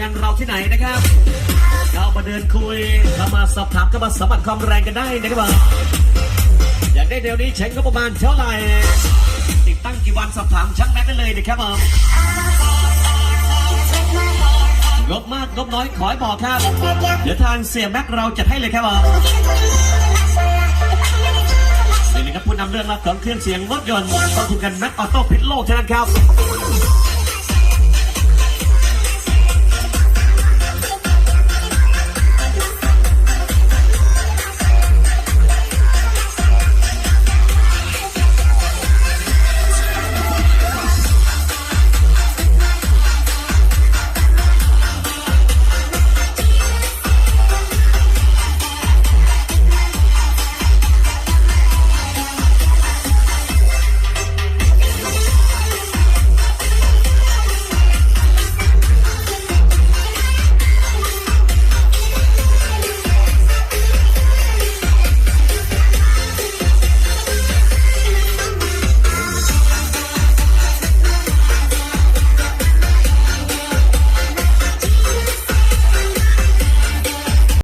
งานเราที่ไหนนะครับเข้ามาเดินคุยเข้ามาสอบถามเข้ามาสัมผัสความแรงกันได้นะครับอยากได้เดี๋ยวนี้ใช้งบประมาณเท่าไหร่ติดตั้งกี่วันสอบถามช่างแม็กได้เลยนะครับผมงบมากงบน้อยขอให้บอกครับ เดี๋ยวทางเสียแม็กเราจัดให้เลยครับผมนี่นะครับผู้นำเรื่องราวของเครื่องเสียงรถยนต์ต้องทุณกันแม็กออโต้พิทโลกเท่านั้นครับ